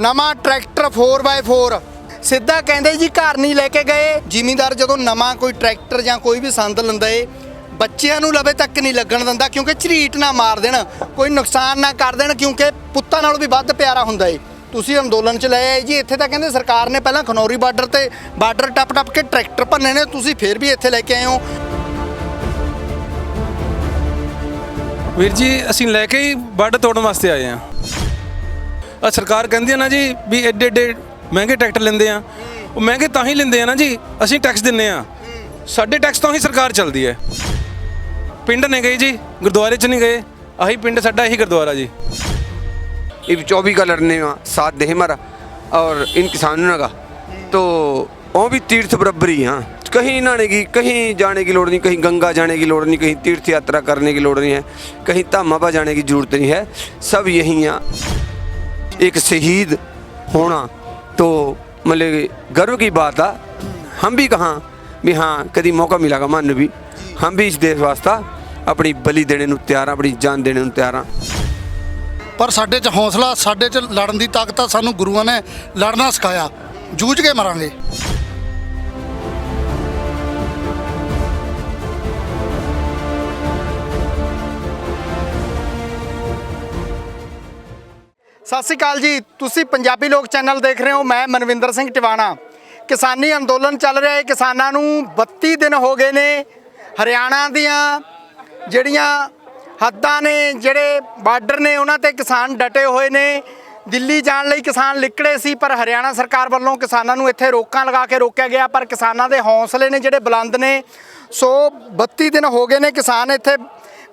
ਨਵਾਂ tractor 4x4 ਸਿੱਧਾ ਕਹਿੰਦੇ ਜੀ ਘਰ ਨਹੀਂ ਲੈ ਕੇ ਗਏ। ਜ਼ਿਮੀਂਦਾਰ ਜਦੋਂ ਨਵਾਂ ਕੋਈ ਟਰੈਕਟਰ ਜਾਂ ਕੋਈ ਵੀ ਸੰਦ ਲੈਂਦਾ ਏ ਬੱਚਿਆਂ ਨੂੰ ਲਵੇ ਤੱਕ ਨਹੀਂ ਲੱਗਣ ਦਿੰਦਾ, ਕਿਉਂਕਿ ਝਰੀਟ ਨਾ ਮਾਰ ਦੇਣ, ਕੋਈ ਨੁਕਸਾਨ ਨਾ ਕਰ ਦੇਣ, ਕਿਉਂਕਿ ਪੁੱਤਾਂ ਨਾਲੋਂ ਵੀ ਵੱਧ ਪਿਆਰਾ ਹੁੰਦਾ ਏ। ਤੁਸੀਂ ਅੰਦੋਲਨ ਚ ਲੈ ਆਏ ਜੀ, ਇੱਥੇ ਤਾਂ ਕਹਿੰਦੇ ਸਰਕਾਰ ਨੇ ਪਹਿਲਾਂ ਖਨੌਰੀ ਬਾਰਡਰ ਤੇ ਬਾਰਡਰ ਟੱਪ ਟੱਪ ਕੇ ਟਰੈਕਟਰ ਭੰਨੇ ਨੇ, ਤੁਸੀਂ ਫੇਰ ਵੀ ਇੱਥੇ ਲੈ ਕੇ ਆਏ ਹੋ। ਵੀਰ ਜੀ, ਅਸੀਂ ਲੈ ਕੇ ਹੀ ਵੱਢ ਤੋੜਨ ਵਾਸਤੇ ਆਏ ਆ। ਆ ਸਰਕਾਰ ਕਹਿੰਦੀ ਹੈ ਨਾ ਜੀ ਵੀ ਐਡੇ ਐਡੇ ਮਹਿੰਗੇ ਟਰੈਕਟਰ ਲੈਂਦੇ ਆ ਉਹ ਮਹਿੰਗੇ ਤਾਂ ਹੀ ਲੈਂਦੇ ਆ ਨਾ ਜੀ ਅਸੀਂ ਟੈਕਸ ਦਿੰਨੇ ਆ ਸਾਡੇ ਟੈਕਸ ਤੋਂ ਹੀ ਸਰਕਾਰ ਚੱਲਦੀ ਹੈ ਪਿੰਡ ਨੇ ਗਏ ਜੀ ਗੁਰਦੁਆਰੇ 'ਚ ਨਹੀਂ ਗਏ ਆਹੀ ਪਿੰਡ ਸਾਡਾ ਇਹੀ ਗੁਰਦੁਆਰਾ ਜੀ ये चौबी का लड़ने में साथ दे हमारा और इन किसानों का तो वो भी तीर्थ बराबर ही हाँ कहीं नहाने की कहीं जाने की लोड़ नहीं कहीं गंगा जाने की लोड़ नहीं कहीं तीर्थ यात्रा करने की लोड़ नहीं है कहीं धामा पर जाने की जरूरत नहीं है सब यहीं यहाँ एक शहीद होना तो मतलब गर्व की बात है हम भी कहाँ भी हाँ कभी मौका मिलेगा मन भी हम भी इस देश वास्ता अपनी बलि देने ਨੂੰ ਤਿਆਰ ਹਾਂ ਆਪਣੀ ਜਾਨ ਦੇਣੇ ਨੂੰ ਤਿਆਰ ਹਾਂ ਪਰ ਸਾਡੇ 'ਚ ਹੌਸਲਾ ਸਾਡੇ 'ਚ ਲੜਨ ਦੀ ਤਾਕਤ ਆ ਸਾਨੂੰ ਗੁਰੂਆਂ ਨੇ ਲੜਨਾ ਸਿਖਾਇਆ ਜੂਝ ਕੇ ਮਰਾਂਗੇ ਸਤਿ ਸ਼੍ਰੀ ਅਕਾਲ ਜੀ। ਤੁਸੀਂ ਪੰਜਾਬੀ ਲੋਕ ਚੈਨਲ ਦੇਖ ਰਹੇ ਹੋ, ਮੈਂ ਮਨਵਿੰਦਰ ਸਿੰਘ ਟਿਵਾਣਾ। ਕਿਸਾਨੀ ਅੰਦੋਲਨ ਚੱਲ ਰਿਹਾ ਹੈ। ਕਿਸਾਨਾਂ ਨੂੰ 32 ਦਿਨ ਹੋ ਗਏ ਨੇ ਹਰਿਆਣਾ ਦੀਆਂ ਜਿਹੜੀਆਂ ਹੱਦਾਂ ਨੇ, ਜਿਹੜੇ ਬਾਰਡਰ ਨੇ, ਉਹਨਾਂ ਤੇ ਕਿਸਾਨ ਡਟੇ ਹੋਏ ਨੇ। ਦਿੱਲੀ ਜਾਣ ਲਈ ਕਿਸਾਨ ਲਿਕੜੇ ਸੀ, ਪਰ ਹਰਿਆਣਾ ਸਰਕਾਰ ਵੱਲੋਂ ਕਿਸਾਨਾਂ ਨੂੰ ਇੱਥੇ ਰੋਕਾਂ ਲਗਾ ਕੇ ਰੋਕਿਆ ਗਿਆ, ਪਰ ਕਿਸਾਨਾਂ ਦੇ ਹੌਸਲੇ ਨੇ ਜਿਹੜੇ ਬੁਲੰਦ ਨੇ। ਸੋ 32 ਦਿਨ ਹੋ ਗਏ ਨੇ ਕਿਸਾਨ ਇੱਥੇ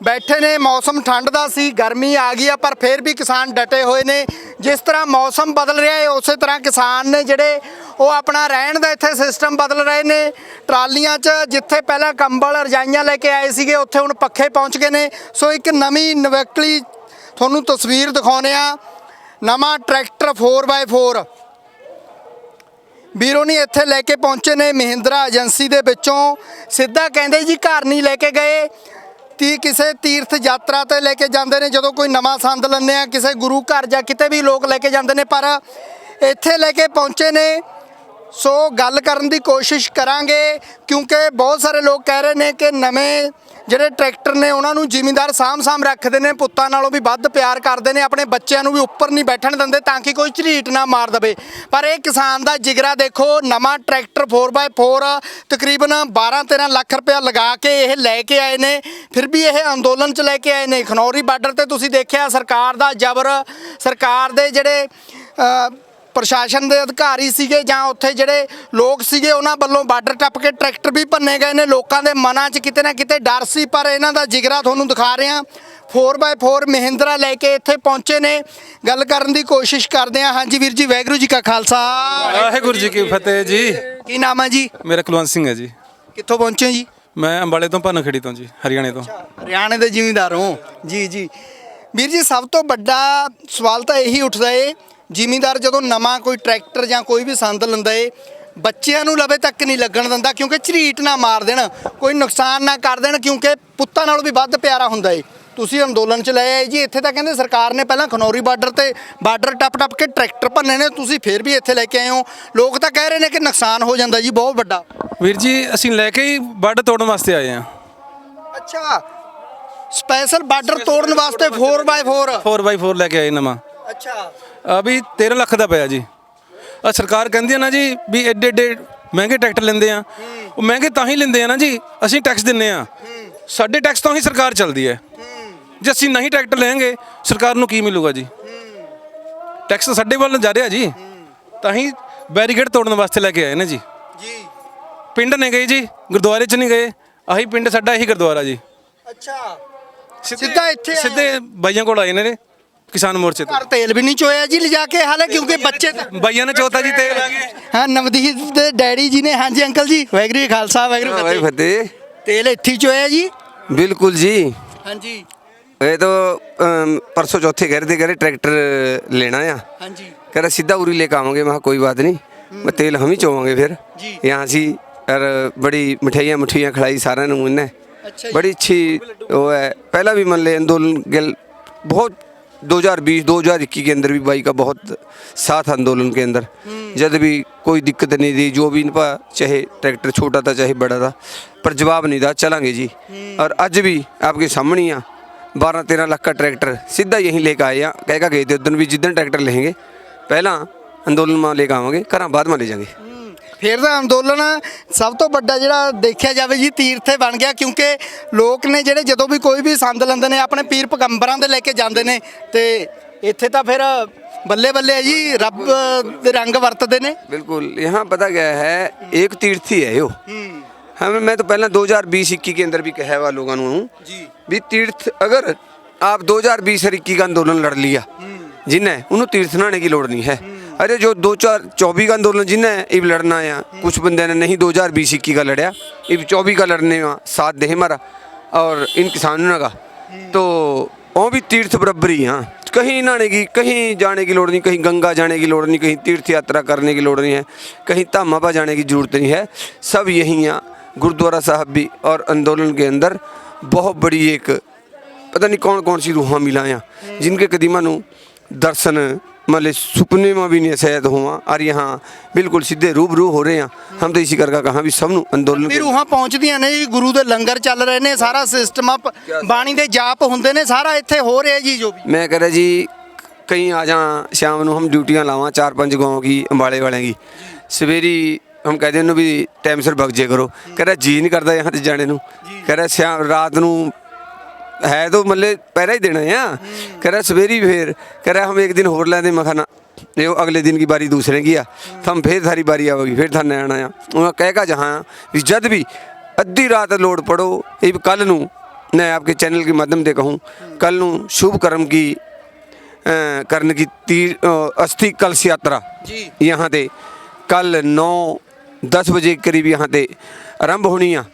ਬੈਠੇ ਨੇ, ਮੌਸਮ ਠੰਡ ਦਾ ਸੀ, ਗਰਮੀ ਆ ਗਈ ਆ, ਪਰ ਫਿਰ ਵੀ ਕਿਸਾਨ ਡਟੇ ਹੋਏ ਨੇ। ਜਿਸ ਤਰ੍ਹਾਂ ਮੌਸਮ ਬਦਲ ਰਿਹਾ ਹੈ ਉਸੇ ਤਰ੍ਹਾਂ ਕਿਸਾਨ ਨੇ ਜਿਹੜੇ ਉਹ ਆਪਣਾ ਰਹਿਣ ਦਾ ਇੱਥੇ ਸਿਸਟਮ ਬਦਲ ਰਹੇ ਨੇ। ਟਰਾਲੀਆਂ 'ਚ ਜਿੱਥੇ ਪਹਿਲਾਂ ਕੰਬਲ ਰਜਾਈਆਂ ਲੈ ਕੇ ਆਏ ਸੀਗੇ, ਉੱਥੇ ਹੁਣ ਪੱਖੇ ਪਹੁੰਚ ਗਏ ਨੇ। ਸੋ ਇੱਕ ਨਵੀਂ ਨਵਕਲੀ ਤੁਹਾਨੂੰ ਤਸਵੀਰ ਦਿਖਾਉਨੇ ਆ ਨਵਾਂ ਟਰੈਕਟਰ 4x4 ਵੀਰੋ ਨਹੀਂ ਇੱਥੇ ਲੈ ਕੇ ਪਹੁੰਚੇ ਨੇ ਮਹਿੰਦਰਾ ਏਜੰਸੀ ਦੇ ਵਿੱਚੋਂ। ਸਿੱਧਾ ਕਹਿੰਦੇ ਜੀ ਘਰ ਨਹੀਂ ਲੈ ਕੇ ਗਏ। ਤੀ ਕਿਸੇ ਤੀਰਥ ਯਾਤਰਾ ਤੇ ਲੈ ਕੇ ਜਾਂਦੇ ਨੇ, ਜਦੋਂ ਕੋਈ ਨਵਾਂ ਸੰਦ ਲੈਂਦੇ ਆ, ਕਿਸੇ ਗੁਰੂ ਘਰ ਜਾਂ ਕਿਤੇ ਵੀ ਲੋਕ ਲੈ ਕੇ ਜਾਂਦੇ ਨੇ, ਪਰ ਇੱਥੇ ਲੈ ਕੇ ਪਹੁੰਚੇ ਨੇ ਸੋ ਗੱਲ ਕਰਨ ਦੀ ਕੋਸ਼ਿਸ਼ ਕਰਾਂਗੇ, ਕਿਉਂਕਿ ਬਹੁਤ ਸਾਰੇ ਲੋਕ ਕਹਿ ਰਹੇ ਨੇ ਕਿ ਨਵੇਂ ਜਿਹੜੇ ਟਰੈਕਟਰ ਨੇ, ਉਹਨਾਂ ਨੂੰ ਜ਼ਿਮੀਂਦਾਰ ਸਾਂਭ-ਸਾਂਭ ਰੱਖਦੇ ਨੇ, ਪੁੱਤਾਂ ਨਾਲੋਂ ਵੀ ਵੱਧ ਪਿਆਰ ਕਰਦੇ ਨੇ, ਆਪਣੇ ਬੱਚਿਆਂ ਨੂੰ ਵੀ ਉੱਪਰ ਨਹੀਂ ਬੈਠਣ ਦਿੰਦੇ, ਤਾਂ ਕਿ ਕੋਈ ਝਰੀਟ ਨਾ ਮਾਰ ਦਵੇ। ਪਰ ਇਹ ਕਿਸਾਨ ਦਾ ਜਿਗਰਾ ਦੇਖੋ, ਨਵਾਂ ਟਰੈਕਟਰ 4x4 ਤਕਰੀਬਨ 12-13 ਲੱਖ ਰੁਪਇਆ ਲਗਾ ਕੇ ਇਹ ਲੈ ਕੇ ਆਏ ਨੇ। ਫਿਰ ਵੀ ਇਹ ਅੰਦੋਲਨ 'ਚ ਲੈ ਕੇ ਆਏ ਨੇ। ਖਨੌਰੀ ਬਾਰਡਰ ਤੇ ਤੁਸੀਂ ਦੇਖਿਆ ਸਰਕਾਰ ਦਾ ਜ਼ਬਰ, ਸਰਕਾਰ ਦੇ ਜਿਹੜੇ ਪ੍ਰਸ਼ਾਸਨ ਦੇ ਅਧਿਕਾਰੀ ਸੀਗੇ ਜਾਂ ਉੱਥੇ ਜਿਹੜੇ ਲੋਕ ਸੀਗੇ ਉਹਨਾਂ ਵੱਲੋਂ ਬਾਰਡਰ ਟੱਪ ਕੇ ਟਰੈਕਟਰ ਵੀ ਭੰਨੇ ਗਏ ਨੇ। ਲੋਕਾਂ ਦੇ ਮਨਾਂ 'ਚ ਕਿਤੇ ਨਾ ਕਿਤੇ ਡਰ ਸੀ ਪਰ ਇਹਨਾਂ ਦਾ ਜਿਗਰਾ ਤੁਹਾਨੂੰ ਦਿਖਾ ਰਹੇ। ਹਾਂ 4x4 ਮਹਿੰਦਰਾ ਲੈ ਕੇ ਇੱਥੇ ਪਹੁੰਚੇ ਨੇ। ਗੱਲ ਕਰਨ ਦੀ ਕੋਸ਼ਿਸ਼ ਕਰਦੇ ਹਾਂ। ਹਾਂਜੀ ਵੀਰ ਜੀ ਵੈਗਰੂ ਜੀ ਕਾ ਖਾਲਸਾ। ਵਾਹਿਗੁਰੂ ਜੀ ਕੀ ਫਤਿਹ ਜੀ। ਕੀ ਨਾਮ ਹੈ ਜੀ? ਮੇਰਾ ਕੁਲਵੰਤ ਸਿੰਘ ਹੈ ਜੀ। ਕਿੱਥੋਂ ਪਹੁੰਚੇ ਜੀ? ਮੈਂ ਅੰਬਾਲੇ ਤੋਂ ਭਨਖੜੀ ਤੋਂ ਜੀ ਹਰਿਆਣੇ ਤੋਂ। ਹਰਿਆਣੇ ਦੇ ਜ਼ਿਮੀਂਦਾਰ ਹੋ। ਜੀ ਜੀ। ਵੀਰ ਜੀ ਸਭ ਤੋਂ ਵੱਡਾ ਸਵਾਲ ਤਾਂ ਇਹੀ ਉੱਠਦਾ ਏ ਜ਼ਿਮੀਂਦਾਰ ਜਦੋਂ ਨਵਾਂ ਕੋਈ ਟਰੈਕਟਰ ਜਾਂ ਕੋਈ ਵੀ ਸੰਦ ਲੈਂਦਾ ਏ ਬੱਚਿਆਂ ਨੂੰ ਲਵੇ ਤੱਕ ਨਹੀਂ ਲੱਗਣ ਦਿੰਦਾ ਕਿਉਂਕਿ ਝਰੀਟ ਨਾ ਮਾਰ ਦੇਣ ਕੋਈ ਨੁਕਸਾਨ ਨਾ ਕਰ ਦੇਣ ਕਿਉਂਕਿ ਪੁੱਤਾਂ ਨਾਲੋਂ ਵੀ ਵੱਧ ਪਿਆਰਾ ਹੁੰਦਾ ਏ। ਤੁਸੀਂ ਅੰਦੋਲਨ ਚ ਲੈ ਆਏ ਜੀ ਇੱਥੇ ਤਾਂ ਕਹਿੰਦੇ ਸਰਕਾਰ ਨੇ ਪਹਿਲਾਂ ਖਨੌਰੀ ਬਾਰਡਰ ਤੇ ਬਾਰਡਰ ਟੱਪ ਟੱਪ ਕੇ ਟਰੈਕਟਰ ਭੰਨੇ ਨੇ ਤੁਸੀਂ ਫੇਰ ਵੀ ਇੱਥੇ ਲੈ ਕੇ ਆਏ ਹੋ। ਲੋਕ ਤਾਂ ਕਹਿ ਰਹੇ ਨੇ ਕਿ ਨੁਕਸਾਨ ਹੋ ਜਾਂਦਾ ਜੀ ਬਹੁਤ ਵੱਡਾ। ਵੀਰ ਜੀ ਅਸੀਂ ਲੈ ਕੇ ਹੀ ਵੱਢ ਤੋੜਨ ਵਾਸਤੇ ਆਏ ਆ। ਅੱਛਾ ਸਪੈਸ਼ਲ ਬਾਰਡਰ ਤੋੜਨ ਵਾਸਤੇ 4x4 4x4 ਲੈ ਕੇ ਆਏ ਨਵਾਂ। ਅੱਛਾ। ਆ ਵੀ 13 ਲੱਖ ਦਾ ਪਿਆ ਜੀ। ਆ ਸਰਕਾਰ ਕਹਿੰਦੀ ਹੈ ਨਾ ਜੀ ਵੀ ਐਡੇ ਐਡੇ ਮਹਿੰਗੇ ਟਰੈਕਟਰ ਲੈਂਦੇ ਆ। ਉਹ ਮਹਿੰਗੇ ਤਾਂ ਹੀ ਲੈਂਦੇ ਆ ਨਾ ਜੀ ਅਸੀਂ ਟੈਕਸ ਦਿੰਨੇ ਆ। ਸਾਡੇ ਟੈਕਸ ਤੋਂ ਹੀ ਸਰਕਾਰ ਚੱਲਦੀ ਹੈ। ਜੇ ਅਸੀਂ ਨਹੀਂ ਟਰੈਕਟਰ ਲੈਣਗੇ ਸਰਕਾਰ ਨੂੰ ਕੀ ਮਿਲੂਗਾ ਜੀ? ਟੈਕਸ ਸਾਡੇ ਵੱਲ ਜਾ ਰਿਹਾ ਜੀ। ਤਾਂ ਹੀ ਬੈਰੀਕੇਡ ਤੋੜਨ ਵਾਸਤੇ ਲੈ ਕੇ ਆਏ ਨੇ ਜੀ। ਜੀ। ਪਿੰਡ ਨੇ ਗਏ ਜੀ ਗੁਰਦੁਆਰੇ 'ਚ ਨਹੀਂ ਗਏ। ਆਹੀ ਪਿੰਡ ਸਾਡਾ ਇਹੀ ਗੁਰਦੁਆਰਾ ਜੀ। ਅੱਛਾ। ਸਿੱਧੇ- ਇੱਥੇ। ਸਿੱਧੇ ਬਾਈਆਂ ਕੋਲ ਆਏ ਨੇ ਕਿਸਾਨ ਮੋਰਚੇ ਤੋਂ ਘਰ ਤੇਲ ਵੀ ਨਹੀਂ ਚੋਇਆ ਜੀ ਲਿਜਾ ਕੇ ਹਾਲੇ ਕਿਉਂਕਿ ਬੱਚੇ ਤਾਂ ਬਾਈਆਂ ਨੇ ਚੋਤਾ ਜੀ ਤੇ ਹਾਂ ਨਵਦੀਪ ਦੇ ਡੈਡੀ ਜੀ ਨੇ ਹਾਂਜੀ ਅੰਕਲ ਜੀ ਵੈਗਰੀ ਖਾਲਸਾ ਵੈਗਰੂ भाई ਫਤਿਹ फतेह ਤੇਲ ਇੱਥੇ ਹੀ ਚੋਇਆ ਜੀ बिल्कुल जी ਹਾਂਜੀ ये तो अम, परसों चौथे कह रहे थे कह रहे ट्रैक्टर लेना है ਹਾਂਜੀ कह रहे सीधा उरी लेके आवांगे मैं कहा, कोई बात नहीं मैं तेल हम ही चोवांगे फिर जी। यहाँ सी और बड़ी मिठाइयाँ मिठाइयाँ खिलाई सारा ने इन्हें ਅੱਛਾ ਜੀ बड़ी अच्छी वो है पहला भी मन ले आंदोलन गल बहुत 2020 2021 के अंदर भी भाई का बहुत साथ आंदोलन के अंदर। जब भी कोई दिक्कत नहीं थी जो भी इनका चाहे ट्रैक्टर छोटा था चाहे बड़ा था पर जवाब नहीं था चलांगे जी। और आज भी आपके सामने ही बारह तेरह लाख का ट्रैक्टर सीधा यहीं लेकर आए हैं। कह का गए थे उस दिन भी जिस दिन ट्रैक्टर लेंगे पहला अंदोलन में लेकर आवेंगे घर बाद में ले जाएँगे। ਫਿਰ ਦਾ ਅੰਦੋਲਨ ਸਭ ਤੋਂ ਵੱਡਾ ਜਿਹੜਾ ਦੇਖਿਆ ਜਾਵੇ ਜੀ ਤੀਰਥੇ ਬਣ ਗਿਆ ਕਿਉਂਕਿ ਲੋਕ ਨੇ ਜਿਹੜੇ ਜਦੋਂ ਵੀ ਕੋਈ ਵੀ ਸੰਦ ਲੈਂਦੇ ਨੇ ਆਪਣੇ ਪੀਰ ਪੈਗੰਬਰਾਂ ਦੇ ਲੈ ਕੇ ਜਾਂਦੇ ਨੇ ਤੇ ਇੱਥੇ ਤਾਂ ਫਿਰ ਬੱਲੇ ਬੱਲੇ ਹੈ ਜੀ ਰੱਬ ਦੇ ਰੰਗ ਵਰਤਦੇ ਨੇ बिल्कुल यहाँ पता गया है एक तीर्थ ही है यो हमें मैं तो पहला 2020 इक्की के अंदर भी कहा हुआ लोगों हूँ जी। भी तीर्थ अगर आप 2020 और इक्की का आंदोलन लड़ लिया जिन्हें उन्होंने तीर्थ नहाने की लोड़ नहीं है अरे जो दो चार चौबीस का आंदोलन जिन्हें इब लड़ना है कुछ बंदे ने नहीं 2020 इक्की का लड़ा इब चौबीस का लड़ने में साथ दे हमारा और इन किसानों का तो वो भी तीर्थ बराबर ही हाँ कहीं नहाने की कहीं जाने की लोड़ नहीं कहीं गंगा जाने की लोड़ नहीं कहीं तीर्थ यात्रा करने की लोड़ नहीं है कहीं धामा पर जाने की जरूरत नहीं है सब यहीं यहाँ गुरुद्वारा साहब भी और आंदोलन के अंदर बहुत बड़ी एक पता नहीं कौन कौन सी रूहां मिला यहाँ जिनके कदीमा ਨੂੰ दर्शन मतलब सुपने में भी नहीं शायद हुआ और यहाँ बिल्कुल सीधे रूबरू हो रहे हैं हम तो इसी करके कहा भी सब ਨੂੰ ਅੰਦੋਲਨ ਵੀ ਰੂਹਾਂ ਪਹੁੰਚਦੀਆਂ ਨੇ ਜੀ ਗੁਰੂ ਦੇ ਲੰਗਰ ਚੱਲ ਰਹੇ ਨੇ ਸਾਰਾ ਸਿਸਟਮ ਆ ਬਾਣੀ ਦੇ ਜਾਪ ਹੁੰਦੇ ਨੇ ਸਾਰਾ ਇੱਥੇ ਹੋ ਰਿਹਾ ਜੀ ਜੋ ਵੀ मैं कह रहा जी कहीं आ जा शाम ਨੂੰ हम ड्यूटियां लावा चार पांच गाँव की अंबाले वाले की सवेरी हम कहते हैं भी टाइम सिर भग जे करो कह रहा जी नहीं करता यहाँ ते जाने ਨੂੰ कह रहा शाम रात ਨੂੰ ਹੈ ਤਾਂ ਮੱਲੇ ਪਹਿਰਾ ਹੀ ਦੇਣਾ ਆ कह रहा सवेरी फिर कह रहा हम एक दिन होर लेंदे मैं खाना ये अगले दिन की बारी दूसरे की आ तो हम फिर थारी बारी आवेगी फिर थाने आना आ उन्हें कह का जहाँ भी जद भी अद्धी रात लोड पड़ो ये कल ਨੂੰ मैं आपके चैनल के माध्यम से कहूँ कल ਨੂੰ शुभ कर्म की अ, ਕਰਨ की तीर अ, अस्थि कलश यात्रा जी। यहाँ ਤੇ ਕੱਲ 9 10 ਵਜੇ ਕਰੀਬ यहाँ ਤੇ ਆਰੰਭ ਹੋਣੀ ਆ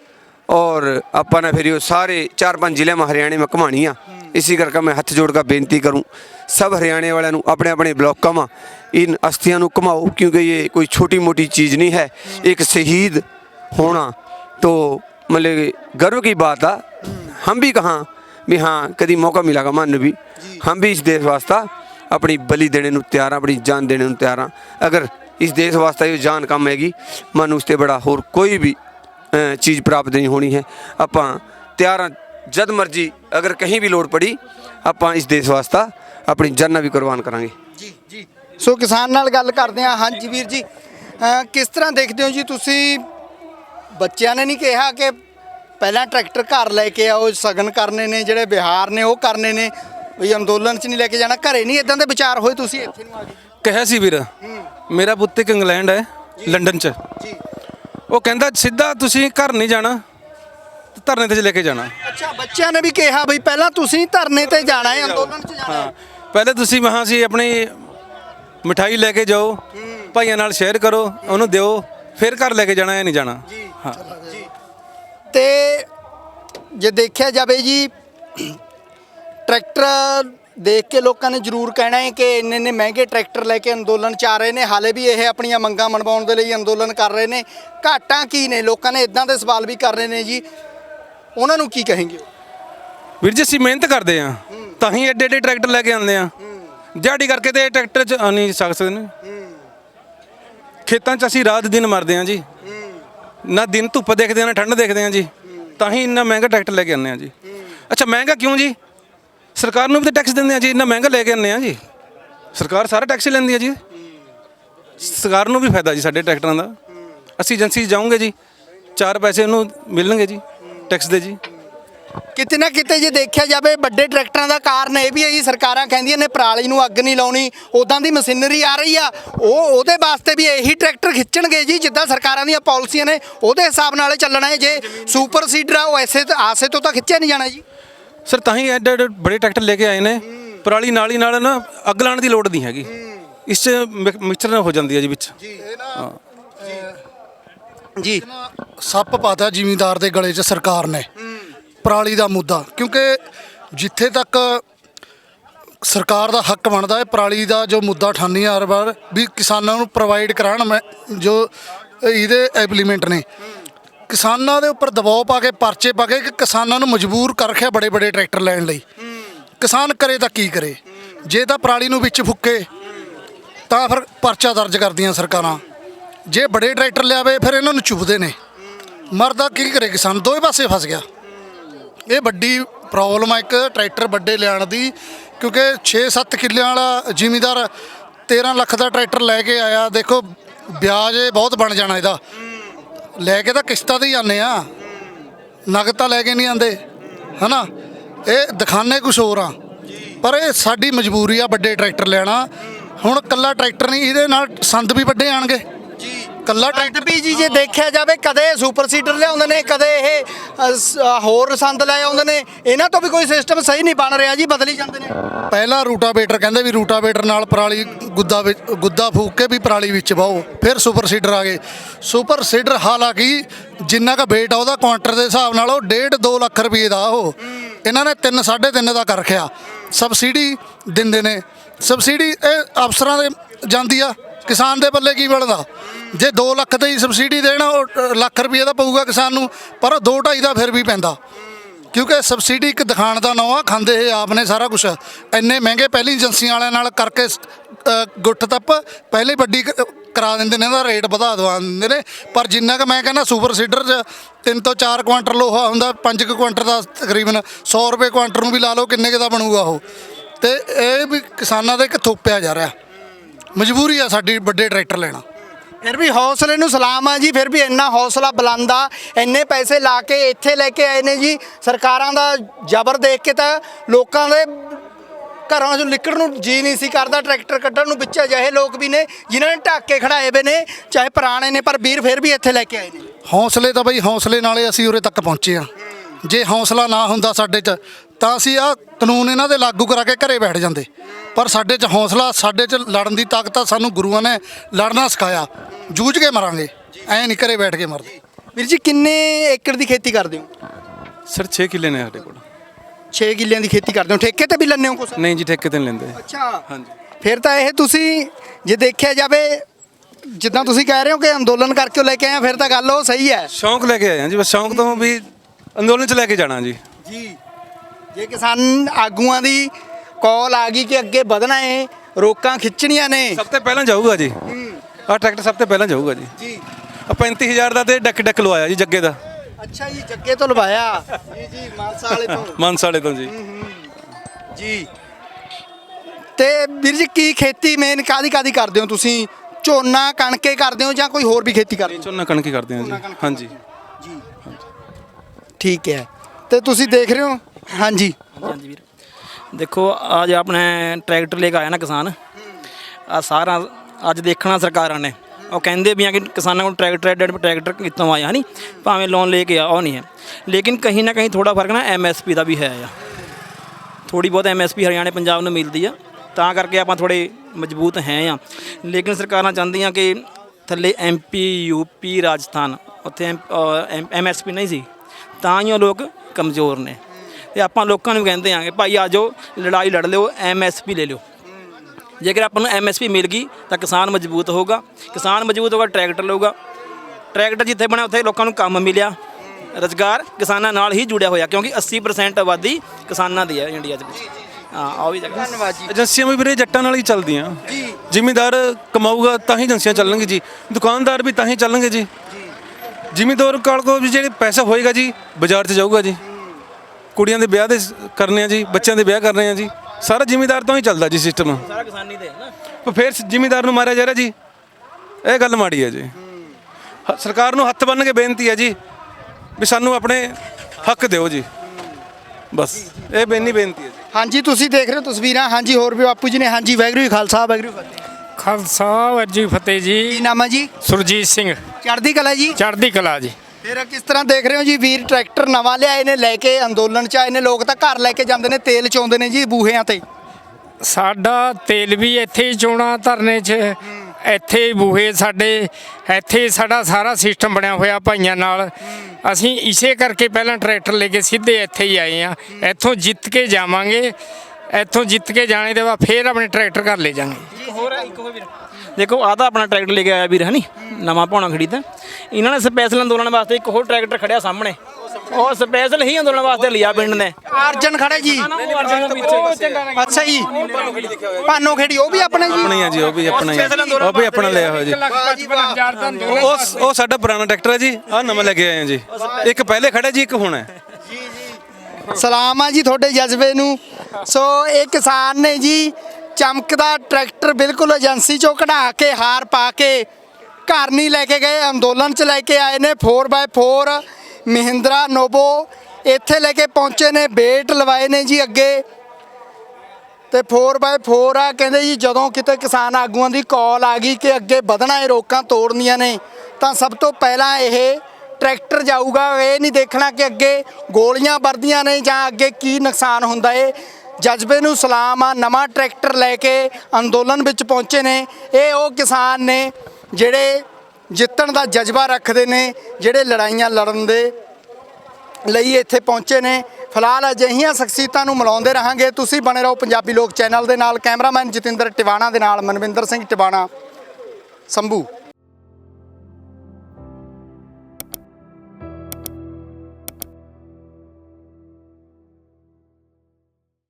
और अपन फिर यो सारे चार पांच जिले में हरियाणा में घुमानी आ इसी करके मैं हथ जोड़ कर बेनती करूँ सब हरियाणा वालों अपने अपने ब्लॉकों में इन अस्थियों को घुमाओ क्योंकि ये कोई छोटी मोटी चीज़ नहीं है एक शहीद होना तो मतलब गर्व की बात आ हम भी कहाँ भी हाँ कभी मौका मिलेगा मन भी हम भी इस देश वास्ता अपनी बलि देने तैयार हाँ अपनी जान देने तैयार हाँ अगर इस देश वास्ते ये जान कम हैगी मन उसते बड़ा होर कोई भी ਚੀਜ਼ ਪ੍ਰਾਪਤ ਨਹੀਂ ਹੋਣੀ ਹੈ। ਆਪਾਂ ਤਿਆਰ ਹਾਂ ਜਦ ਮਰਜ਼ੀ ਅਗਰ ਕਹੀਂ ਵੀ ਲੋੜ ਪੜੀ ਆਪਾਂ ਇਸ ਦੇਸ਼ ਵਾਸਤਾ ਆਪਣੀ ਜਾਨਾਂ ਵੀ ਕੁਰਬਾਨ ਕਰਾਂਗੇ। ਜੀ ਜੀ। ਸੋ ਕਿਸਾਨ ਨਾਲ ਗੱਲ ਕਰਦੇ ਆ ਹਾਂਜੀ ਵੀਰ ਜੀ ਕਿਸ ਤਰ੍ਹਾਂ ਦੇਖਦੇ ਹੋ ਜੀ ਤੁਸੀਂ? ਬੱਚਿਆਂ ਨੇ ਨਹੀਂ ਕਿਹਾ ਕਿ ਪਹਿਲਾਂ ਟਰੈਕਟਰ ਘਰ ਲੈ ਕੇ ਆਓ ਸਗਨ ਕਰਨੇ ਨੇ ਜਿਹੜੇ ਬਿਹਾਰ ਨੇ ਉਹ ਕਰਨੇ ਨੇ ਵੀ ਅੰਦੋਲਨ 'ਚ ਨਹੀਂ ਲੈ ਕੇ ਜਾਣਾ ਘਰੇ ਨਹੀਂ ਇਦਾਂ ਦੇ ਵਿਚਾਰ ਹੋਏ ਤੁਸੀਂ ਇੱਥੇ? ਨੂੰ ਆ ਗਏ ਕਿਹਾ ਸੀ ਵੀਰ ਮੇਰਾ ਪੁੱਤ ਇੱਕ ਇੰਗਲੈਂਡ ਹੈ ਲੰਡਨ 'ਚ। ਜੀ। ਉਹ ਕਹਿੰਦਾ ਸਿੱਧਾ ਤੁਸੀਂ ਘਰ ਨਹੀਂ ਜਾਣਾ ਧਰਨੇ ਤੇ ਲੈ ਕੇ ਜਾਣਾ। ਅੱਛਾ ਬੱਚਿਆਂ ਨੇ ਵੀ ਕਿਹਾ ਬਈ ਪਹਿਲਾਂ ਤੁਸੀਂ ਧਰਨੇ ਤੇ ਜਾਣਾ ਹੈ ਅੰਦੋਲਨ 'ਚ ਜਾਣਾ ਹਾਂ। ਹੈ ਪਹਿਲੇ ਤੁਸੀਂ ਮਹਾਂ ਸੀ ਆਪਣੀ ਮਿਠਾਈ ਲੈ ਕੇ ਜਾਓ ਭਾਈਆਂ ਨਾਲ ਸ਼ੇਅਰ ਕਰੋ ਉਹਨੂੰ ਦਿਓ ਫਿਰ ਘਰ ਲੈ ਕੇ ਜਾਣਾ ਜਾਂ ਨਹੀਂ ਜਾਣਾ। ਹਾਂ। ਤੇ ਜੇ ਦੇਖਿਆ ਜਾਵੇ ਜੀ ਟਰੈਕਟਰ ਦੇਖ ਕੇ ਲੋਕਾਂ ਨੇ ਜ਼ਰੂਰ ਕਹਿਣਾ ਹੈ ਕਿ ਇੰਨੇ ਇੰਨੇ ਮਹਿੰਗੇ ਟਰੈਕਟਰ ਲੈ ਕੇ ਅੰਦੋਲਨ ਚ ਆ ਰਹੇ ਨੇ। ਹਾਲੇ ਵੀ ਇਹ ਆਪਣੀਆਂ ਮੰਗਾਂ ਮਨਵਾਉਣ ਦੇ ਲਈ ਅੰਦੋਲਨ ਕਰ ਰਹੇ ਨੇ। ਘਾਟਾਂ ਕੀ ਨੇ? ਲੋਕਾਂ ਨੇ ਇਦਾਂ ਦੇ ਸਵਾਲ ਵੀ ਕਰ ਰਹੇ ਨੇ ਜੀ। ਉਹਨਾਂ ਨੂੰ ਕੀ ਕहेंगे ਵੀਰ ਜੀ, ਅਸੀਂ ਮਿਹਨਤ ਕਰਦੇ ਆ ਤਾਂ ਹੀ ਐਡੇ ਐਡੇ ਟਰੈਕਟਰ ਲੈ ਕੇ ਆਉਂਦੇ ਆ ਦਿਹਾੜੀ ਕਰਕੇ ਤੇ ਟਰੈਕਟਰ ਚ ਆ ਨਹੀਂ ਸਕਦੇ ਨੇ। ਖੇਤਾਂ 'ਚ ਅਸੀਂ ਰਾਤ ਦਿਨ ਮਰਦੇ ਆ ਜੀ। ਨਾ ਦਿਨ ਧੁੱਪ ਦੇਖਦੇ ਆ ਨਾ ਠੰਡ ਦੇਖਦੇ ਆ ਜੀ। ਤਾਂ ਹੀ ਇੰਨਾ ਮਹਿੰਗਾ ਟਰੈਕਟਰ ਲੈ ਕੇ ਆਉਂਦੇ ਆ ਜੀ। ਅੱਛਾ, ਮਹਿੰਗਾ ਕਿਉਂ ਜੀ? ਸਰਕਾਰ ਨੂੰ ਵੀ ਤਾਂ ਟੈਕਸ ਦਿੰਦੇ ਆ ਜੀ, ਇੰਨਾ ਮਹਿੰਗਾ ਲੈ ਕੇ ਆਉਂਦੇ ਆ ਜੀ। ਸਰਕਾਰ ਸਾਰਾ ਟੈਕਸ ਲੈਂਦੀ ਆ ਜੀ। ਸਰਕਾਰ ਨੂੰ ਵੀ ਫਾਇਦਾ ਜੀ ਸਾਡੇ ਟਰੈਕਟਰਾਂ ਦਾ। ਅਸੀਂ ਏਜੰਸੀ 'ਚ ਜੀ, ਚਾਰ ਪੈਸੇ ਉਹਨੂੰ ਮਿਲਣਗੇ ਜੀ ਟੈਕਸ ਦੇ ਜੀ। ਕਿਤੇ ਨਾ ਕਿਤੇ ਜੇ ਦੇਖਿਆ ਜਾਵੇ, ਵੱਡੇ ਟਰੈਕਟਰਾਂ ਦਾ ਕਾਰਨ ਇਹ ਵੀ ਹੈ ਜੀ, ਸਰਕਾਰਾਂ ਕਹਿੰਦੀਆਂ ਨੇ ਪਰਾਲੀ ਨੂੰ ਅੱਗ ਨਹੀਂ ਲਾਉਣੀ ਉਦਾਂ ਦੀ ਮਸ਼ੀਨਰੀ ਆ ਰਹੀ ਆ। ਉਹ, ਉਹਦੇ ਵਾਸਤੇ ਵੀ ਇਹੀ ਟਰੈਕਟਰ ਖਿੱਚਣਗੇ ਜੀ, ਜਿੱਦਾਂ ਸਰਕਾਰਾਂ ਦੀਆਂ ਪਾਲਿਸੀਆਂ ਨੇ, ਉਹਦੇ ਹਿਸਾਬ ਨਾਲ ਚੱਲਣਾ ਹੈ ਜੇ। ਸੁਪਰ ਸੀਡਰ ਆ, ਉਹ ਐਸੇ, ਆਸੇ ਤੋਂ ਤਾਂ ਖਿੱਚਿਆ ਨਹੀਂ ਜਾਣਾ ਜੀ। ਸਰ ਤਾਂ ਹੀ ਐਡੇ ਐਡੇ ਬੜੇ ਟਰੈਕਟਰ ਲੈ ਕੇ ਆਏ ਨੇ। ਪਰਾਲੀ ਨਾਲ ਹੀ ਨਾਲ ਨਾ ਅੱਗ ਲਾਉਣ ਦੀ ਲੋੜ ਨਹੀਂ ਹੈਗੀ। ਇਸ ਚ ਮਿਕਸਚਰ ਹੋ ਜਾਂਦੀ ਹੈ ਜੀ ਵਿੱਚ। ਜੀ। ਸੱਪ ਪਾਤਾ ਜ਼ਿਮੀਂਦਾਰ ਦੇ ਗਲੇ 'ਚ ਸਰਕਾਰ ਨੇ। ਪਰਾਲੀ ਦਾ ਮੁੱਦਾ। ਕਿਉਂਕਿ ਜਿੱਥੇ ਤੱਕ ਸਰਕਾਰ ਦਾ ਹੱਕ ਬਣਦਾ ਹੈ ਪਰਾਲੀ ਦਾ ਜੋ ਮੁੱਦਾ ਠਾਨੀ ਹਰ ਵਾਰ ਵੀ ਕਿਸਾਨਾਂ ਨੂੰ ਪ੍ਰੋਵਾਈਡ ਕਰਾਉਣ ਮੈਂ ਜੋ ਇਹਦੇ ਐਪਲੀਮੈਂਟ ਨੇ। ਕਿਸਾਨਾਂ ਦੇ ਉੱਪਰ ਦਬਾਅ ਪਾ ਕੇ, ਪਰਚੇ ਪਾ ਕੇ ਕਿ ਕਿਸਾਨਾਂ ਨੂੰ ਮਜਬੂਰ ਕਰ ਰੱਖਿਆ ਬੜੇ ਬੜੇ ਟਰੈਕਟਰ ਲੈਣ ਲਈ। ਕਿਸਾਨ ਕਰੇ ਤਾਂ ਕੀ ਕਰੇ? ਜੇ ਤਾਂ ਪਰਾਲੀ ਨੂੰ ਵਿੱਚ ਫੁੱਕੇ, ਤਾਂ ਫਿਰ ਪਰਚਾ ਦਰਜ ਕਰਦੀਆਂ ਸਰਕਾਰਾਂ। ਜੇ ਬੜੇ ਟਰੈਕਟਰ ਲਿਆਵੇ, ਫਿਰ ਇਹਨਾਂ ਨੂੰ ਚੁੱਪਦੇ ਨੇ। ਮਰਦਾ ਕੀ ਕਰੇ ਕਿਸਾਨ? ਦੋਵੇਂ ਪਾਸੇ ਫਸ ਗਿਆ। ਇਹ ਵੱਡੀ ਪ੍ਰੋਬਲਮ ਆ ਇੱਕ ਟਰੈਕਟਰ ਵੱਡੇ ਲਿਆਉਣ ਦੀ, ਕਿਉਂਕਿ 6-7 ਕਿੱਲਿਆਂ ਵਾਲਾ ਜ਼ਿਮੀਦਾਰ 13 ਲੱਖ ਦਾ ਟਰੈਕਟਰ ਲੈ ਕੇ ਆਇਆ। ਦੇਖੋ, ਵਿਆਜ ਇਹ ਬਹੁਤ ਬਣ ਜਾਣਾ ਇਹਦਾ। ਲੈ ਕੇ ਤਾਂ ਕਿਸ਼ਤਾਂ ਤੇ ਹੀ ਆਨੇ ਆ। ਨਗਦ ਤਾਂ ਲੈ ਕੇ ਨਹੀਂ ਆਂਦੇ ਹਨਾ? ਇਹ ਦਿਖਾਣੇ ਕੁਝ ਹੋਰ ਆ। ਪਰ ਇਹ ਸਾਡੀ ਮਜਬੂਰੀ ਆ ਵੱਡੇ ਟਰੈਕਟਰ ਲੈਣਾ। ਹੁਣ ਕੱਲਾ ਟਰੈਕਟਰ ਨਹੀਂ, ਇਹਦੇ ਨਾਲ ਸੰਦ ਵੀ ਵੱਡੇ ਆਣਗੇ ਕੱਲਾ ਟਰੈਕਟਰ ਵੀ ਜੀ ਜੇ ਦੇਖਿਆ ਜਾਵੇ ਕਦੇ ਸੁਪਰ ਸੀਡਰ ਲਿਆਉਂਦੇ ਨੇ ਕਦੇ ਇਹ ਅ, ਸ- ਅ, ਹੋਰ ਸੰਦ ਲੈ ਆਉਂਦੇ ਨੇ ਇਹਨਾਂ ਤੋਂ ਵੀ ਕੋਈ ਸਿਸਟਮ ਸਹੀ ਨਹੀਂ ਬਣ ਰਿਹਾ ਜੀ ਬਦਲੀ ਜਾਂਦੇ ਨੇ। ਪਹਿਲਾਂ ਰੂਟਾਵੇਟਰ ਕਹਿੰਦੇ ਵੀ ਰੂਟਾਵੇਟਰ ਨਾਲ ਪਰਾਲੀ ਗੁੱਦਾ ਵਿੱਚ ਗੁੱਦਾ ਫੂਕ ਕੇ ਵੀ ਪਰਾਲੀ ਵਿੱਚ ਵਾਓ ਫਿਰ ਸੁਪਰ ਸੀਡਰ ਆ ਗਏ। ਸੁਪਰ ਸੀਡਰ ਹਾਲਾਂਕਿ ਜਿੰਨਾ ਕੁ weight ਆ ਉਹਦਾ ਕੁਆਂਟਰ ਦੇ ਹਿਸਾਬ ਨਾਲ ਉਹ 1.5 2 ਲੱਖ ਰੁਪਏ ਦਾ ਉਹ। ਇਹਨਾਂ ਨੇ 3 3.5 ਦਾ ਕਰ ਰੱਖਿਆ। ਸਬਸਿਡੀ ਦਿੰਦੇ ਨੇ। ਸਬਸਿਡੀ ਇਹ ਅਫਸਰਾਂ ਦੇ ਜਾਂਦੀ ਆ ਕਿਸਾਨ ਦੇ ਪੱਲੇ ਕੀ ਬਣਦਾ? ਜੇ 2 ਲੱਖ ਤੇ ਹੀ ਸਬਸਿਡੀ ਦੇਣ ਉਹ ਲੱਖ ਰੁਪਏ ਦਾ ਪਊਗਾ ਕਿਸਾਨ ਨੂੰ ਪਰ ਉਹ 2.5 ਦਾ ਫਿਰ ਵੀ ਪੈਂਦਾ। ਕਿਉਂਕਿ ਸਬਸਿਡੀ ਇੱਕ ਦਿਖਾਣ ਦਾ ਨਾਂ ਆ ਖਾਂਦੇ ਇਹ ਆਪ ਨੇ ਸਾਰਾ ਕੁਝ ਇੰਨੇ ਮਹਿੰਗੇ ਪਹਿਲੀ ਏਜੰਸੀਆਂ ਵਾਲਿਆਂ ਨਾਲ ਕਰਕੇ ਅ, ਗੁੱਟ ਤੱਪ ਪਹਿਲੇ ਵੱਡੀ ਕਰਾ ਦਿੰਦੇ ਨੇ ਇਹਦਾ ਰੇਟ ਵਧਾ ਦਵਾ ਦਿੰਦੇ ਨੇ। ਪਰ ਜਿੰਨਾ ਕਿ ਮੈਂ ਕਹਿੰਦਾ ਸੁਪਰ ਸੀਡਰ 'ਚ 3 ਤੋਂ 4 ਕੁਆਂਟਲ ਲੋਹਾ ਹੁੰਦਾ 5 ਕੁਆਂਟਲ ਦਾ ਤਕਰੀਬਨ 100 ਰੁਪਏ ਕੁਆਂਟਲ ਨੂੰ ਵੀ ਲਾ ਲਓ ਕਿੰਨੇ ਕੁ ਦਾ ਬਣੂਗਾ ਉਹ। ਤੇ ਇਹ ਵੀ ਕਿਸਾਨਾਂ ਦੇ ਇੱਕ ਥੋਪਿਆ ਜਾ ਰਿਹਾ। ਮਜਬੂਰੀ ਆ ਸਾਡੀ ਵੱਡੇ ਟਰੈਕਟਰ ਲੈਣਾ। ਫਿਰ ਵੀ ਹੌਸਲੇ ਨੂੰ ਸਲਾਮ ਆ ਜੀ ਫਿਰ ਵੀ ਇੰਨਾ ਹੌਸਲਾ ਬੁਲੰਦ ਆ ਇੰਨੇ ਪੈਸੇ ਲਾ ਕੇ ਇੱਥੇ ਲੈ ਕੇ ਆਏ ਨੇ ਜੀ। ਸਰਕਾਰਾਂ ਦਾ ਜ਼ਬਰ ਦੇਖ ਕੇ ਤਾਂ ਲੋਕਾਂ ਦੇ ਘਰਾਂ ਚੋਂ ਨਿਕਲਣ ਨੂੰ ਜੀ ਨਹੀਂ ਸੀ ਕਰਦਾ ਟਰੈਕਟਰ ਕੱਢਣ ਨੂੰ ਵਿੱਚ ਅਜਿਹੇ ਲੋਕ ਵੀ ਨੇ ਜਿਨ੍ਹਾਂ ਨੇ ਢੱਕ ਕੇ ਖੜਾਏ ਵੇ ਨੇ ਚਾਹੇ ਪੁਰਾਣੇ ਨੇ ਪਰ ਵੀਰ ਫਿਰ ਵੀ ਇੱਥੇ ਲੈ ਕੇ ਆਏ ਨੇ। ਹੌਸਲੇ ਤਾਂ ਬਈ ਹੌਸਲੇ ਨਾਲੇ ਅਸੀਂ ਉਰੇ ਤੱਕ ਪਹੁੰਚੇ ਆ ਜੇ ਹੌਸਲਾ ਨਾ ਹੁੰਦਾ ਸਾਡੇ 'ਚ ਤਾਂ ਅਸੀਂ ਆ ਕਾਨੂੰਨ ਇਹਨਾਂ ਦੇ ਲਾਗੂ ਕਰਾ ਕੇ ਘਰੇ ਬੈਠ ਜਾਂਦੇ। ਪਰ ਸਾਡੇ 'ਚ ਹੌਸਲਾ ਸਾਡੇ 'ਚ ਲੜਨ ਦੀ ਤਾਕਤ ਆ ਸਾਨੂੰ ਗੁਰੂਆਂ ਨੇ ਲੜਨਾ ਸਿਖਾਇਆ। ਜੂਝ ਕੇ ਮਰਾਂਗੇ। ਐ ਨਹੀਂ ਘਰੇ ਬੈਠ ਕੇ ਮਰਦੇ। ਵੀਰ ਜੀ ਕਿੰਨੇ ਏਕੜ ਦੀ ਖੇਤੀ ਕਰਦੇ ਹੋ? ਸਰ 6 ਕਿੱਲੇ ਨੇ ਸਾਡੇ ਕੋਲ। 6 ਕਿੱਲਿਆਂ ਦੀ ਖੇਤੀ ਕਰਦੇ ਹੋ। ਠੇਕੇ ਤੇ ਵੀ ਲੈਂਦੇ ਹੋ ਕੁਛ? ਨਹੀਂ ਜੀ ਠੇਕੇ ਤੇ ਨਹੀਂ ਲੈਂਦੇ। ਅੱਛਾ। ਹਾਂਜੀ। ਫਿਰ ਤਾਂ ਇਹ ਤੁਸੀਂ ਜੇ ਦੇਖਿਆ ਜਾਵੇ ਜਿੱਦਾਂ ਤੁਸੀਂ ਕਹਿ ਰਹੇ ਹੋ ਕਿ ਅੰਦੋਲਨ ਕਰਕੇ ਉਹ ਲੈ ਕੇ ਆਏ ਆ, ਫਿਰ ਤਾਂ ਗੱਲ ਉਹ ਸਹੀ ਹੈ। ਸ਼ੌਂਕ ਲੈ ਕੇ ਆਏ ਹਾਂ ਜੀ ਬਸ ਸ਼ੌਂਕ ਤੋਂ ਵੀ ਅੰਦੋਲਨ ਚ ਲੈ ਕੇ ਜਾਣਾ ਜੀ। ਜੀ। ਜੇ ਕਿਸਾਨ ਆਗੂਆਂ ਦੀ ਕਾਲ ਆ ਗਈ ਕਿ ਅੱਗੇ ਵਧਣਾ ਹੈ ਰੋਕਾਂ ਖਿੱਚਣੀਆਂ ਨੇ। ਸਭ ਤੋਂ ਪਹਿਲਾਂ ਜਾਊਗਾ ਜੀ। ਆਹ ਟਰੈਕਟਰ ਸਭ ਤੋਂ ਪਹਿਲਾਂ ਜਾਊਗਾ ਜੀ। ਜੀ। ਆ 35000 ਦਾ ਤੇ ਡੱਕ ਡੱਕ ਲਵਾਇਆ ਜੀ ਜੱਗੇ ਦਾ। ਅੱਛਾ ਜੀ ਜੱਗੇ ਤੋਂ ਲਵਾਇਆ। ਜੀ ਜੀ ਮਾਨਸਾ ਵਾਲੇ ਤੋਂ। ਮਾਨਸਾਲੇ ਤੋਂ ਜੀ। ਜੀ। ਤੇ ਵੀਰ ਜੀ ਕੀ ਖੇਤੀ ਮੇਨ ਕਾਦੀ ਕਾਦੀ ਕਰਦੇ ਹੋ ਤੁਸੀਂ? ਝੋਨਾ ਕਣਕੇ ਕਰਦੇ ਹੋ ਜਾਂ ਕੋਈ ਹੋਰ ਵੀ ਖੇਤੀ ਕਰਦੇ ਹੋ? ਝੋਨਾ ਕਣਕੀ ਕਰਦੇ ਹਾਂ ਜੀ। ਹਾਂਜੀ। ਠੀਕ ਹੈ। ਤੇ ਤੁਸੀਂ ਦੇਖ ਰਹੇ ਹੋ? ਹਾਂਜੀ। ਹਾਂਜੀ ਵੀਰ। ਦੇਖੋ, ਅੱਜ ਆਪਣੇ ਟਰੈਕਟਰ ਲੈ ਕੇ ਆਇਆ ਨਾ ਕਿਸਾਨ। ਆ ਸਾਰਾ ਅੱਜ ਦੇਖਣਾ ਸਰਕਾਰਾਂ ਨੇ। ਉਹ ਕਹਿੰਦੇ ਵੀ ਆ ਕਿ ਕਿਸਾਨਾਂ ਕੋਲ ਟਰੈਕਟਰ, ਐਡ ਟਰੈਕਟਰ ਕਿੱਥੋਂ ਆਇਆ ਨਹੀਂ ਭਾਵੇਂ ਲੋਨ ਲੈ ਕੇ ਆ, ਉਹ ਨਹੀਂ ਹੈ। ਲੇਕਿਨ ਕहीं ਨਾ ਕहीं ਥੋੜਾ ਫ਼ਰਕ ਨਾ ਐਮਐਸਪੀ ਦਾ ਵੀ ਹੈ ਆ। ਥੋੜੀ ਬਹੁਤ ਐਮਐਸਪੀ ਹਰਿਆਣੇ, ਪੰਜਾਬ ਨੂੰ ਮਿਲਦੀ ਆ। ਤਾਂ ਕਰਕੇ ਆਪਾਂ ਥੋੜੇ ਮਜ਼ਬੂਤ ਹੈ ਆ। ਲੇਕਿਨ ਸਰਕਾਰਾਂ ਚਾਹੁੰਦੀਆਂ ਕਿ ਥੱਲੇ ਐਮਪੀ ਯੂਪੀ ਰਾਜਸਥਾਨ, ਉੱਥੇ ਐਮਐਸਪੀ ਨਹੀਂ ਸੀ। ਤਾਂ ਹੀ ਉਹ ਲੋਕ ਕਮਜ਼ੋਰ ਨੇ। ਤੇ ਆਪਾਂ ਲੋਕਾਂ ਨੂੰ ਕਹਿੰਦੇ ਆਂਗੇ ਭਾਈ ਆ ਜਾਓ ਲੜਾਈ ਲੜ ਲਿਓ ਐਮਐਸਪੀ ਲੈ ਲਿਓ। ਜੇਕਰ ਆਪਾਂ ਨੂੰ ਐਮਐਸਪੀ ਮਿਲ ਗਈ ਤਾਂ ਕਿਸਾਨ ਮਜ਼ਬੂਤ ਹੋਊਗਾ। ਕਿਸਾਨ ਮਜ਼ਬੂਤ ਹੋਗਾ ਟਰੈਕਟਰ ਲਊਗਾ। ਟਰੈਕਟਰ ਜਿੱਥੇ ਬਣਿਆ ਉੱਥੇ ਲੋਕਾਂ ਨੂੰ ਕੰਮ ਮਿਲਿਆ। ਰੁਜ਼ਗਾਰ ਕਿਸਾਨਾਂ ਨਾਲ ਹੀ ਜੁੜਿਆ ਹੋਇਆ ਕਿਉਂਕਿ 80% ਆਬਾਦੀ ਕਿਸਾਨਾਂ ਦੀ ਹੈ ਇੰਡੀਆ ਦੇ ਵਿੱਚ। ਹਾਂ ਆ ਵੀ ਜਗ੍ਹਾ ਧੰਨਵਾਦ ਜੀ। ਏਜੰਸੀਆਂ ਵੀ ਵੀਰੇ ਜੱਟਾਂ ਨਾਲ ਹੀ ਚੱਲਦੀਆਂ। ਜੀ। ਜ਼ਿਮੀਂਦਾਰ ਕਮਾਊਗਾ ਤਾਂ ਹੀ ਏਜੰਸੀਆਂ ਚੱਲਣਗੇ ਜੀ। ਦੁਕਾਨਦਾਰ ਵੀ ਤਾਂ ਹੀ ਚੱਲਣਗੇ ਜੀ। ਜ਼ਿਮੀਂਦਾਰ ਕੋਲ ਕੋ ਵੀ ਜਿਹੜੇ ਪੈਸਾ ਹੋਏਗਾ ਜੀ ਬਾਜ਼ਾਰ 'ਚ ਜਾਊਗਾ ਜੀ। ਕੁੜੀਆਂ ਦੇ ਵਿਆਹ ਦੇ ਕਰਨੇ ਆ ਜੀ ਬੱਚਿਆਂ ਦੇ ਵਿਆਹ ਕਰਨੇ ਆ ਜੀ ਸਾਰਾ ਜ਼ਿਮੀਂਦਾਰ ਤੋਂ ਹੀ ਚੱਲਦਾ ਜੀ ਸਿਸਟਮ ਸਾਰਾ ਕਿਸਾਨੀ ਦੇ ਹੈ ਨਾ ਪਰ ਫਿਰ ਜ਼ਿਮੀਂਦਾਰ ਨੂੰ ਮਾਰਿਆ ਜਾ ਰਿਹਾ ਜੀ। ਇਹ ਗੱਲ ਮਾੜੀ ਹੈ ਜੀ। ਹ- ਸਰਕਾਰ ਨੂੰ ਹੱਥ ਬੰਨ੍ਹ ਕੇ ਬੇਨਤੀ ਹੈ ਜੀ ਵੀ ਸਾਨੂੰ ਆਪਣੇ ਹੱਕ ਦਿਓ ਜੀ। ਬਸ ਇਹ ਬੇਨੀ ਬੇਨਤੀ ਹੈ ਜੀ। ਹਾਂਜੀ ਤੁਸੀਂ ਦੇਖ ਰਹੇ ਹੋ ਤਸਵੀਰਾਂ। ਹਾਂਜੀ ਹੋਰ ਵੀ ਬਾਪੂ ਜੀ ਨੇ ਹਾਂਜੀ ਵਾਹਿਗੁਰੂ ਜੀ ਖਾਲਸਾ ਵਾਹਿਗੁਰੂ ਜੀ ਫਤਿਹ। ਖਾਲਸਾ ਵਰਜੀ ਫਤਿਹ ਕੀ ਜੀ। ਨਾਮ ਹੈ ਜੀ? ਸੁਰਜੀਤ ਸਿੰਘ। ਚੜ੍ਹਦੀ ਕਲਾ ਜੀ? ਚੜ੍ਹਦੀ ਕਲਾ ਜੀ। ਫਿਰ ਕਿਸ ਤਰ੍ਹਾਂ ਦੇਖ ਰਹੇ ਹੋ ਜੀ? ਵੀਰ ਟਰੈਕਟਰ ਨਵਾਂ ਲਿਆਏ ਨੇ ਲੈ ਕੇ ਅੰਦੋਲਨ ਚ ਆਏ ਨੇ ਲੋਕ ਤਾਂ ਘਰ ਲੈ ਕੇ ਜਾਂਦੇ ਨੇ ਤੇਲ ਚਾਉਂਦੇ ਨੇ ਜੀ ਬੂਹਿਆਂ ਤੇ। ਸਾਡਾ ਤੇਲ ਵੀ ਇੱਥੇ ਹੀ ਚੋਣਾ ਧਰਨੇ 'ਚ। ਇੱਥੇ ਹੀ ਬੂਹੇ ਸਾਡੇ ਇੱਥੇ ਹੀ ਸਾਡਾ ਸਾਰਾ ਸਿਸਟਮ ਬਣਿਆ ਹੋਇਆ ਭਾਈਆਂ ਨਾਲ। ਅਸੀਂ ਇਸੇ ਕਰਕੇ ਪਹਿਲਾਂ ਟਰੈਕਟਰ ਲੈ ਕੇ ਸਿੱਧੇ ਇੱਥੇ ਹੀ ਆਏ ਆ ਇੱਥੋਂ ਜਿੱਤ ਕੇ ਜਾਵਾਂਗੇ ਇੱਥੋਂ ਜਿੱਤ ਕੇ ਜਾਣੇ ਦੇ ਬਾਅਦ ਫੇਰ ਆਪਣੇ ਟਰੈਕਟਰ ਘਰ ਲੈ ਜਾਵਾਂਗੇ। ਇੱਕ ਹੋਰ ਹੈ ਇੱਕ ਹੋਰ ਵੀਰ। ਦੇਖੋ ਆਹ ਤਾਂ ਆਪਣਾ ਟਰੈਕਟਰ ਲੈ ਕੇ ਆਇਆ ਵੀਰ ਹਨੀ ਨਵਾਂ ਪਾਉਣਾ ਖੜੀ ਤਾਂ ਇਹਨਾਂ ਨੇ ਸਪੈਸ਼ਲ ਅੰਦੋਲਨ ਵਾਸਤੇ ਇੱਕ ਹੋਰ ਟਰੈਕਟਰ ਖੜਿਆ ਸਾਹਮਣੇ। ਉਹ ਸਪੈਸ਼ਲ ਹੀ ਅੰਦੋਲਨ ਵਾਸਤੇ ਲਿਆ ਪਿੰਡ ਨੇ। ਅਰਜਨ ਖੜੇ ਜੀ। ਅੱਛਾ ਜੀ। ਪਾਨੋ ਖੇੜੀ ਉਹ ਵੀ ਆਪਣੇ ਜੀ? ਆਪਣੀ ਆ ਜੀ ਉਹ ਵੀ ਆਪਣਾ ਹੀ ਆ। ਉਹ ਵੀ ਆਪਣਾ ਲਿਆ ਹੋਇਆ ਜੀ। ਉਹ ਉਹ ਸਾਡਾ ਪੁਰਾਣਾ ਟਰੈਕਟਰ ਹੈ ਜੀ। ਆ ਨਵਾਂ ਲੈ ਕੇ ਆਏ ਆ ਜੀ। ਇੱਕ ਪਹਿਲੇ ਖੜਾ ਜੀ ਇੱਕ ਹੁਣ ਹੈ। ਸਲਾਮ ਆ ਜੀ ਤੁਹਾਡੇ ਜਜ਼ਬੇ ਨੂੰ। ਸੋ ਇਹ ਕਿਸਾਨ ਨੇ ਜੀ ਚਮਕਦਾ ਟਰੈਕਟਰ ਬਿਲਕੁਲ ਏਜੰਸੀ ਚੋਂ ਕਢਾ ਕੇ ਹਾਰ ਪਾ ਕੇ ਘਰ ਨਹੀਂ ਲੈ ਕੇ ਗਏ, ਅੰਦੋਲਨ ਚ ਲੈ ਕੇ ਆਏ ਨੇ 4x4 ਮਹਿੰਦਰਾ, ਨੋਬੋ, ਇੱਥੇ ਲੈ ਕੇ ਪਹੁੰਚੇ ਨੇ, ਬੇਟ ਲਵਾਏ ਨੇ ਜੀ ਅੱਗੇ। ਤੇ 4x4 ਆ, ਕਹਿੰਦੇ ਜੀ ਜਦੋਂ ਕਿਤੇ ਕਿਸਾਨ ਆਗੂਆਂ ਦੀ ਕਾਲ ਆ ਗਈ ਕਿ ਅੱਗੇ ਵਧਣਾ ਇਹ ਰੋਕਾਂ ਤੋੜਨੀਆਂ ਨੇ, ਤਾਂ ਸਭ ਤੋਂ ਪਹਿਲਾਂ ਇਹ ਟਰੈਕਟਰ ਜਾਊਗਾ, ਇਹ ਨਹੀਂ ਦੇਖਣਾ ਕਿ ਅੱਗੇ ਗੋਲੀਆਂ ਵਰਦੀਆਂ ਨੇ ਜਾਂ ਅੱਗੇ ਕੀ ਨੁਕਸਾਨ ਹੁੰਦਾ ਏ। ਜਜ਼ਬੇ ਨੂੰ ਸਲਾਮ ਆ, ਨਵਾਂ ਟਰੈਕਟਰ ਲੈ ਕੇ ਅੰਦੋਲਨ ਵਿੱਚ ਪਹੁੰਚੇ ਨੇ, ਇਹ ਉਹ ਕਿਸਾਨ ਨੇ ਜਿਹੜੇ ਜਿੱਤਣ ਦਾ ਜਜ਼ਬਾ ਰੱਖਦੇ ਨੇ, ਜਿਹੜੇ ਲੜਾਈਆਂ ਲੜਨ ਦੇ ਲਈ ਇੱਥੇ ਪਹੁੰਚੇ ਨੇ। ਫਿਲਹਾਲ ਅਜਿਹੀਆਂ ਸ਼ਖਸੀਅਤਾਂ ਨੂੰ ਮਿਲਾਉਂਦੇ ਰਹਾਂਗੇ। ਤੁਸੀਂ ਬਣੇ ਰਹੋ ਪੰਜਾਬੀ ਲੋਕ ਚੈਨਲ ਦੇ ਨਾਲ। ਕੈਮਰਾਮੈਨ ਜਤਿੰਦਰ ਟਿਵਾਣਾ ਦੇ ਨਾਲ ਮਨਵਿੰਦਰ ਸਿੰਘ ਟਿਵਾਣਾ। ਸੰਭੂ।